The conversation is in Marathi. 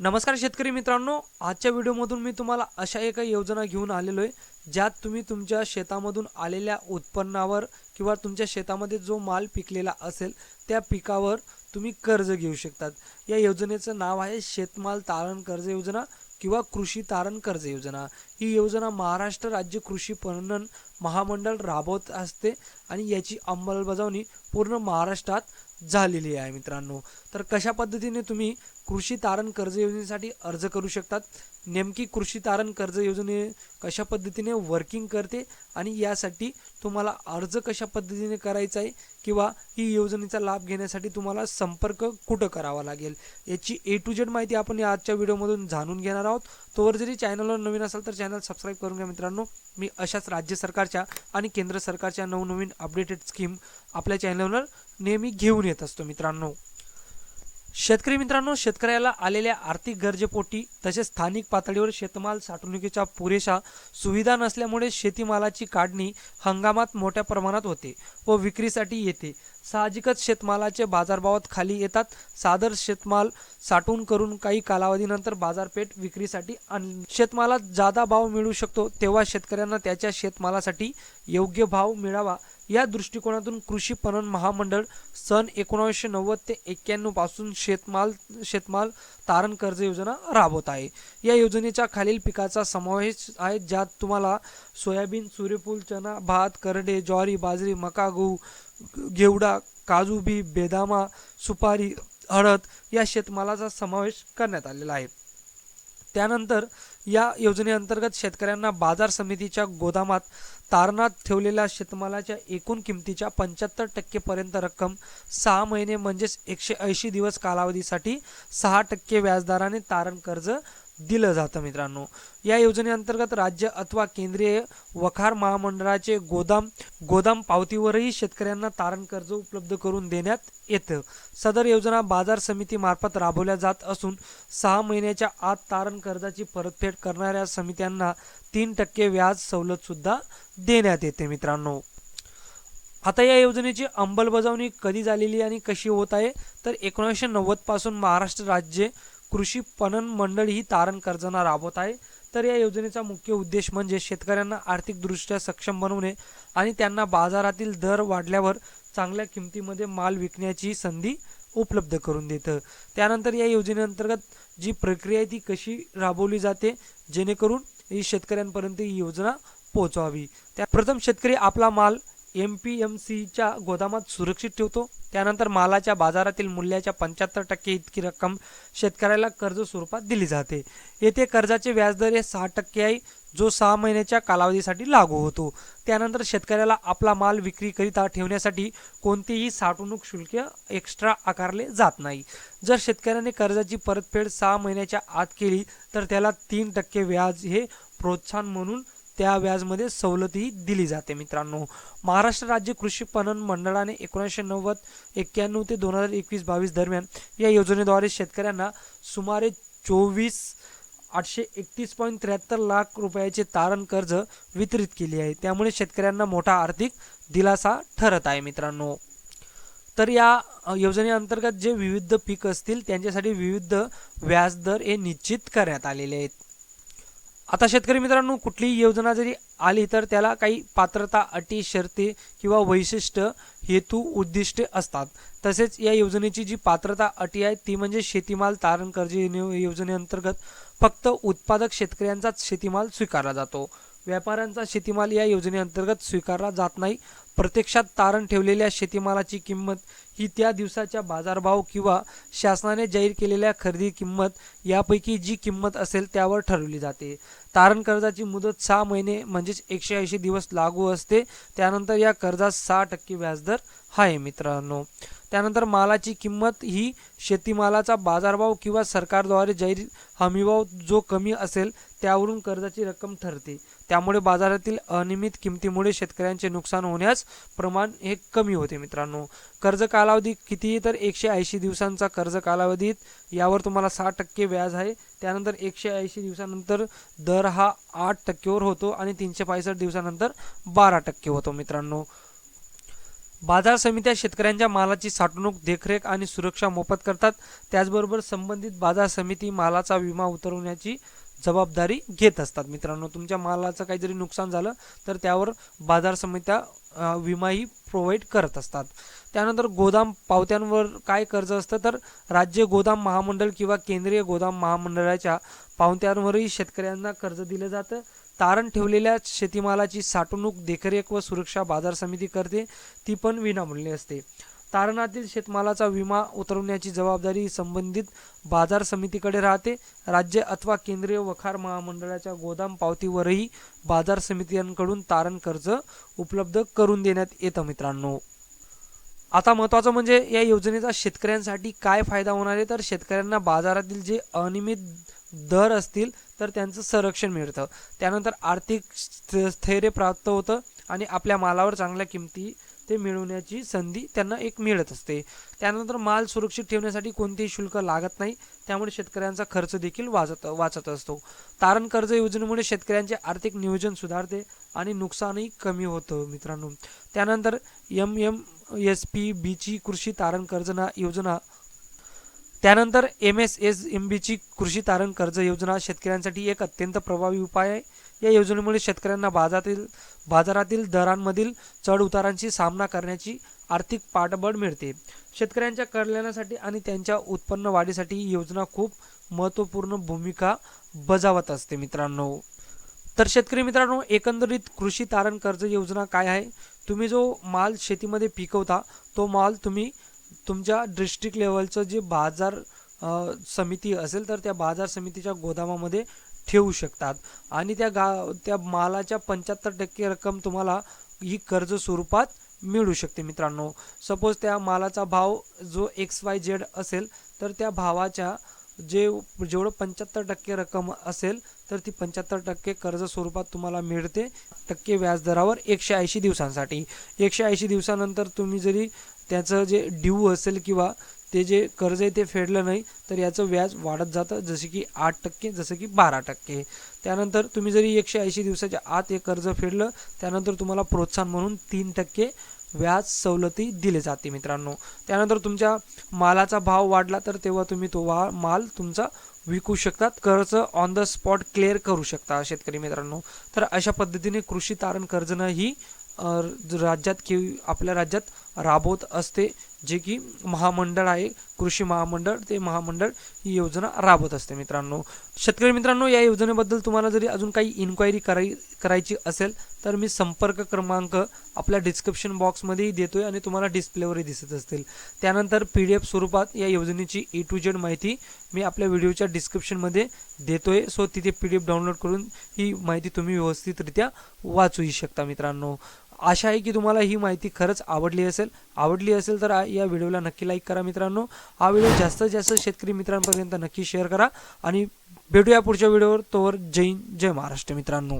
नमस्कार शेतकरी मित्रांनो आजच्या व्हिडिओमधून मी तुम्हाला अशा एका योजना घेऊन आलेलो आहे ज्यात तुम्ही तुमच्या शेतामधून आलेल्या उत्पन्नावर किंवा तुमच्या शेतामध्ये जो माल पिकलेला असेल त्या पिकावर तुम्ही कर्ज घेऊ शकतात. या योजनेचं नाव आहे शेतमाल तारण कर्ज योजना किंवा कृषी तारण कर्ज योजना. ही योजना महाराष्ट्र राज्य कृषी पणन महामंडळ राबवत असते आणि याची अंमलबजावणी पूर्ण महाराष्ट्रात झालेली आहे मित्रांनो. तर कशा पद्धतीने तुम्ही कृषी तारण कर्ज योजनेसाठी अर्ज करू शकतात. नेमकी कृषी तारण कर्ज योजने कशा पद्धतीने वर्किंग करते आणि यासाठी तुम्हाला अर्ज कशा पद्धतीने करायचा आहे किंवा ही योजनेचा लाभ घेण्यासाठी तुम्हाला संपर्क कुठं करावा लागेल? याची ए टू जेड माहिती आपण या आजच्या व्हिडिओमधून जाणून घेणार आहोत. तोवर जरी चॅनलवर नवीन असाल तर चॅनल सबस्क्राईब करून घ्या मित्रांनो. मी अशाच राज्य सरकारच्या आणि केंद्र सरकारच्या नवनवीन अपडेटेड स्कीम आपल्या चॅनलवर नेहमी घेऊन येत असतो मित्रांनो. शेतकरी मित्रांनो शेतकऱ्याला आलेल्या आर्थिक गरजेपोटी तसेच स्थानिक पातळीवर शेतमाल साठवणुकीच्या पुरेशा सुविधा नसल्यामुळे शेतीमालाची काढणी हंगामात मोठ्या प्रमाणात होते व विक्रीसाठी येते. साहजिकच शेतमालाचे बाजारभावात खाली येतात. सादर शेतमाल साठवून करून काही कालावधीनंतर बाजारपेठ विक्रीसाठी आण शेतमालात जादा भाव मिळू शकतो तेव्हा शेतकऱ्यांना त्याच्या शेतमालासाठी योग्य भाव मिळावा या दृष्टिकोनातून कृषी पणन महामंडळ सन एकोणावीसशे नव्वद ते एक्क्याण्णवपासून शेतमाल शेतमाल तारण कर्ज योजना राबवत आहे. या योजनेच्या खालील पिकाचा समावेश आहे ज्यात तुम्हाला सोयाबीन सूर्यफूल चना भात करडे ज्वारी बाजरी मका गहू घेवडा काजू बी बेदामा सुपारी हळद या शेतमालाचा समावेश करण्यात आलेला आहे. त्यानंतर या योजनेअंतर्गत शेतकऱ्यांना बाजार समितीच्या गोदामात तारणात ठेवलेल्या शेतमालाच्या एकूण किमतीच्या पंच्याहत्तर टक्केपर्यंत रक्कम सहा महिने म्हणजेच एकशे ऐंशी दिवस कालावधीसाठी सहा टक्के व्याजदराने तारण कर्ज दिलं जातं मित्रांनो. या योजनेअंतर्गत राज्य अथवा केंद्रीय वखार महामंडळाचे गोदाम गोदाम पावतीवरही शेतकऱ्यांना तारण कर्ज उपलब्ध करून देण्यात येतं. सदर योजना बाजार समितीमार्फत राबवल्या जात असून सहा महिन्याच्या आत तारण कर्जाची परतफेड करणाऱ्या समित्यांना तीन टक्के व्याज सवलतसुद्धा देण्यात येते मित्रांनो. आता या योजनेची अंमलबजावणी कधी झालेली आणि कशी होत आहे? तर एकोणीसशे नव्वदपासून महाराष्ट्र राज्य कृषी पणन मंडळ ही तारण कर्जना राबवत आहे. तर या योजनेचा मुख्य उद्देश म्हणजे शेतकऱ्यांना आर्थिकदृष्ट्या सक्षम बनवणे आणि त्यांना बाजारातील दर वाढल्यावर चांगल्या किमतीमध्ये माल विकण्याची संधी उपलब्ध करून देतं. त्यानंतर या योजनेअंतर्गत जी प्रक्रिया आहे ती कशी राबवली जाते जेणेकरून ही शेतकऱ्यांपर्यंत ही योजना पोहोचवावी त्या प्रथम शेतकरी आपला माल एम पी एम सीच्या गोदामात सुरक्षित ठेवतो. त्यानंतर मालाच्या बाजारातील मूल्याच्या पंच्याहत्तर टक्के इतकी रक्कम शेतकऱ्याला कर्ज स्वरूपात दिली जाते. येथे कर्जाचे व्याजदर हे सहा टक्के आहे जो सहा महिन्याच्या कालावधीसाठी लागू होतो. त्यानंतर शेतकऱ्याला आपला माल विक्रीकरिता ठेवण्यासाठी कोणतेही साठवणूक शुल्क एक्स्ट्रा आकारले जात नाही. जर शेतकऱ्याने कर्जाची परतफेड सहा महिन्याच्या आत केली तर त्याला तीन टक्के व्याज हे प्रोत्साहन म्हणून त्या व्याजमध्ये सवलतही दिली जाते मित्रांनो. महाराष्ट्र राज्य कृषी पणन मंडळाने एकोणीसशे नव्वद एक्क्याण्णव ते दोन हजार एकवीस बावीस दरम्यान या योजनेद्वारे शेतकऱ्यांना सुमारे चोवीस आठशे एकतीस पॉईंट त्र्याहत्तर लाख रुपयाचे तारण कर्ज वितरित केले आहे. त्यामुळे शेतकऱ्यांना मोठा आर्थिक दिलासा ठरत आहे मित्रांनो. तर या योजनेअंतर्गत जे विविध पीक असतील त्यांच्यासाठी विविध व्याजदर हे निश्चित करण्यात आलेले आहेत. आता शेतकरी मित्रांनो कुठलीही योजना जरी आली तर त्याला काही पात्रता अटी शर्ती किंवा वैशिष्ट्य हेतू उद्दिष्टे असतात. तसेच या योजनेची जी पात्रता अटी आहे ती म्हणजे शेतीमाल तारण कर्ज योजनेअंतर्गत फक्त उत्पादक शेतकऱ्यांचाच शेतीमाल स्वीकारला जातो. व्यापाऱ्यांचा शेतीमाल या योजनेअंतर्गत स्वीकारला जात नाही. प्रत्यक्षात तारण ठेवलेल्या शेतीमालाची किंमत ही त्या दिवसाच्या बाजारभाव किंवा शासनाने जाहीर केलेल्या खरेदी किंमत यापैकी जी किंमत असेल त्यावर ठरवली जाते. तारण कर्जाची मुदत सहा महिने म्हणजेच एकशे ऐंशी दिवस लागू असते. त्यानंतर या कर्जात सहा टक्के व्याजदर. आहे मित्रांनो. त्यानंतर मालाची किंमत ही शेतीमालाचा बाजारभाव किंवा सरकारद्वारे जाहीर हमीभाव जो कमी असेल त्यावरून कर्जाची रक्कम ठरते. त्यामुळे बाजारातील अनियमित किमतीमुळे शेतकऱ्यांचे नुकसान होण्यास प्रमाण हे कमी होते मित्रांनो. कर्ज कालावधी किती तर एकशे ऐंशी दिवसांचा कर्ज कालावधीत यावर तुम्हाला सहा टक्के व्याज आहे. त्यानंतर एकशे ऐंशी दिवसानंतर दर हा आठ टक्केवर होतो आणि तीनशे पासष्ट दिवसानंतर बारा टक्के होतो मित्रांनो. बाजार समित्या शेतकऱ्यांच्या मालाची साठवणूक देखरेख आणि सुरक्षा मोफत करतात. त्याचबरोबर संबंधित बाजार समिती मालाचा विमा उतरवण्याची जबाबदारी घेत असतात. मित्रांनो तुमच्या मालाचं काही जरी नुकसान झालं तर त्यावर बाजार समित्या विमाही प्रोव्हाइड करत असतात. त्यानंतर गोदाम पावत्यांवर काय कर्ज असतं तर राज्य गोदाम महामंडळ किंवा केंद्रीय गोदाम महामंडळाच्या पावत्यांवरही शेतकऱ्यांना कर्ज दिलं जातं. तारण ठेवलेल्या शेतीमालाची साठवणूक देखरेख व सुरक्षा बाजार समिती करते. ती पण विनामूल्य असते. तारणातील शेतमालाचा विमा उतरवण्याची जबाबदारी संबंधित बाजार समितीकडे राहते. राज्य अथवा केंद्रीय वखार महामंडळाच्या गोदाम पावतीवरही बाजार समित्यांकडून तारण कर्ज उपलब्ध करून देण्यात येतं मित्रांनो. आता महत्त्वाचं म्हणजे या योजनेचा शेतकऱ्यांसाठी काय फायदा होणार आहे? तर शेतकऱ्यांना बाजारातील जे अनियमित दर असतील तर त्यांचं संरक्षण मिळतं. त्यानंतर आर्थिक स्थ- स्थैर्य प्राप्त होतं आणि आपल्या मालावर चांगल्या किमती ते मिळवण्याची संधी त्यांना एक मिळत असते. त्यानंतर माल सुरक्षित ठेवण्यासाठी कोणतेही शुल्क लागत नाही त्यामुळे शेतकऱ्यांचा खर्च देखील वाचत वाचत असतो. तारण कर्ज योजनेमुळे शेतकऱ्यांचे आर्थिक नियोजन सुधारते आणि नुकसानही कमी होतं मित्रांनो. त्यानंतर एम एम एस पी बीची कृषी तारण कर्जना योजना. त्यानंतर एम एस एस एम बीची कृषी तारण कर्ज योजना. शेतकऱ्यांसाठी एक अत्यंत प्रभावी उपाय आहे. या योजनेमुळे शेतकऱ्यांना बाजारातील बाजारातील दरांमधील चढउतारांशी सामना करण्याची आर्थिक पाठबळ मिळते. शेतकऱ्यांच्या कल्याणासाठी आणि त्यांच्या उत्पन्न वाढीसाठी ही योजना खूप महत्त्वपूर्ण भूमिका बजावत असते मित्रांनो. तर शेतकरी मित्रांनो एकंदरीत कृषी तारण कर्ज योजना काय आहे? तुम्ही जो माल शेतीमध्ये पिकवता तो माल तुम्ही तुमच्या डिस्ट्रिक्ट लेवलचं जे बाजार समिती असेल तर त्या बाजार समितीच्या गोदामामध्ये ठेवू शकतात. आणि त्या गा त्या मालाच्या पंच्याहत्तर टक्के रक्कम तुम्हाला ही कर्ज स्वरूपात मिळू शकते मित्रांनो. सपोज त्या मालाचा भाव जो एक्स वाय झेड असेल तर त्या भावाच्या जे जेवढं पंच्याहत्तर टक्के रक्कम असेल तर ती पंच्याहत्तर टक्के कर्ज स्वरूपात तुम्हाला मिळते. टक्के व्याजदरावर एकशे ऐंशी दिवसांसाठी. एकशे ऐंशी दिवसानंतर तुम्ही जरी त्याचं जे ड्यू असेल किंवा ते जे कर्ज आहे ते फेडलं नाही तर याचं व्याज वाढत जातं जसे की आठ टक्के जसं की बारा टक्के. त्यानंतर तुम्ही जरी एकशे ऐंशी दिवसाच्या आत हे कर्ज फेडलं त्यानंतर तुम्हाला प्रोत्साहन म्हणून तीन टक्के व्याज सवलती दिले जाते मित्रांनो. त्यानंतर तुमच्या मालाचा भाव वाढला तर तेव्हा तुम्ही तो वा माल तुमचा विकू शकतात. कर्ज ऑन द स्पॉट क्लिअर करू शकता शेतकरी मित्रांनो. तर अशा पद्धतीने कृषी तारण कर्जनं ही राज्यात कि आपल्या राज्यात राबवत असते जे की महामंडळ आहे कृषी महामंडळ. ते महामंडळ ही योजना राबवत असते मित्रांनो. शेतकरी मित्रांनो या योजनेबद्दल तुम्हाला जरी अजून काही इन्क्वायरी कराय करायची असेल तर मी संपर्क क्रमांक आपल्या डिस्क्रिप्शन बॉक्समध्येही देतो आहे आणि तुम्हाला डिस्प्लेवरही दिसत असतील. त्यानंतर पी डी एफ स्वरूपात या योजनेची ए टू जेड माहिती मी आपल्या व्हिडिओच्या डिस्क्रिप्शनमध्ये देतो आहे सो तिथे पी डी एफ डाउनलोड करून ही माहिती तुम्ही व्यवस्थितरित्या वाचूही शकता मित्रांनो. आशा आहे की तुम्हाला ही माहिती खरंच आवडली असेल. आवडली असेल तर या व्हिडिओला नक्की लाईक करा मित्रांनो. हा व्हिडिओ जास्तीत जास्त शेतकरी मित्रांपर्यंत नक्की शेअर करा. आणि भेटूया पुढच्या व्हिडिओवर. तोवर जय हिंद, जय महाराष्ट्र मित्रांनो.